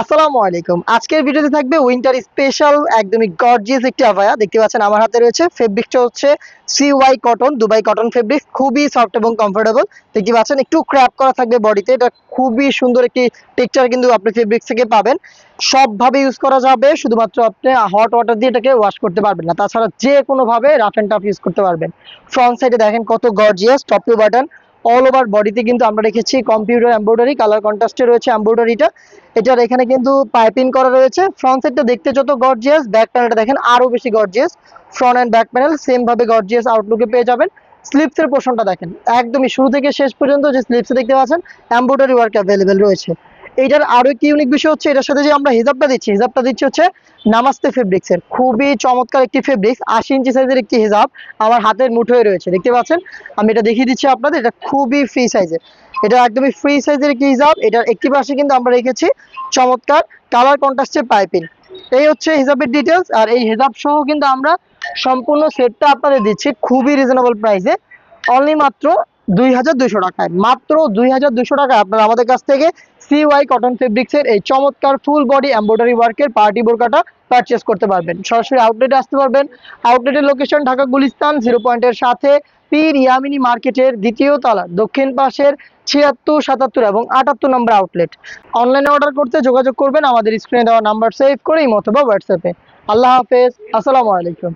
আসসালামু আলাইকুম। আজকের ভিডিওতে থাকবে উইন্টার স্পেশাল একদমই গর্জিয়াস একটি আভায়া দেখতে পাচ্ছেন আমার হাতে রয়েছে ফেব্রিকটা হচ্ছে CY cotton Dubai cotton fabric খুবই সফট এবং কমফোর্টেবল দেখতে পাচ্ছেন, একটু ক্র্যাপ করা থাকবে বডিতে এটা খুবই সুন্দর একটি টেক্সচার কিন্তু আপনি ফেব্রিক থেকে পাবেন। সবভাবে ইউজ করা যাবে, শুধুমাত্র আপনি হট ওয়াটার দিয়ে এটাকে ওয়াশ করতে পারবেন না। তাছাড়া যে কোনোভাবে রাফ অ্যান্ড টাফ ইউজ করতে পারবেন। ফ্রন্ট সাইডে দেখেন কত gorgeous top to button all over বডিতে কিন্তু আমরা রেখেছি কম্পিউটার এম্ব্রয়ডারি কালার কন্ট্রাস্টে রয়েছে এমব্রয়ডারিটা এটার এখানে কিন্তু পাইপিং করা রয়েছে। ফ্রন্ট সাইডটা দেখতে যত গর্জিয়াস ব্যাক প্যানেলটা দেখেন আরও বেশি gorgeous front and back panel same ভাবে গর্জিয়াস আউটলুকে পেয়ে যাবেন। স্লিপসের পোর্শনটা দেখেন, একদমই শুরু থেকে শেষ পর্যন্ত যে স্লিপসে দেখতে পাচ্ছেন এমব্রয়ডারি ওয়ার্ক অ্যাভেলেবেল রয়েছে। এইটার আরও একটি ইউনিক বিষয় হচ্ছে, এটার সাথে যে আমরা হিজাবটা দিচ্ছি হিজাবটা দিচ্ছি হচ্ছে নামাস্তে ফেব্রিক্স এর। খুবই চমৎকার একটি ফেব্রিক্স আশি ইঞ্চি সাইজের একটি হিজাব আমার হাতের মুঠোয় রয়েছে, দেখতে পাচ্ছেন? আমি এটা দেখিয়ে দিচ্ছি আপনাদের, এটা খুবই ফ্রি সাইজের এটা একদমই ফ্রি সাইজের একটি হিজাব, এটার একটি পাশে কিন্তু আমরা রেখেছি চমৎকার কালার কন্ট্রাস্টের পাইপিং। এই হচ্ছে হিজাবের ডিটেলস আর এই হিজাব সহ কিন্তু আমরা সম্পূর্ণ সেটটা আপনাদের দিচ্ছি খুবই রিজনেবল প্রাইসে অনলি মাত্র দুই টাকায়। মাত্র দুই টাকায় আপনারা আমাদের কাছ থেকে সিওয়াই কটন ফেব্রিক্সের এই চমৎকার ফুল বডি এমব্রয়ডারি ওয়ার্কের পার্টি বোরকাটা পারচেস করতে পারবেন। সরাসরি আউটলেটে আসতে পারবেন। আউটলেটের লোকেশন ঢাকা গুলিস্তান জিরো পয়েন্টের সাথে পীর ইয়ামিনী মার্কেটের দ্বিতীয় তলা, দক্ষিণ পাশের ছিয়াত্তর, সাতাত্তর এবং আটাত্তর নম্বর আউটলেট অনলাইনে অর্ডার করতে যোগাযোগ করবেন। আমাদের স্ক্রিনে দেওয়া নাম্বার সেভ করে ইমো অথবা হোয়াটসঅ্যাপে আল্লাহ হাফেজ। আসসালামু আলাইকুম।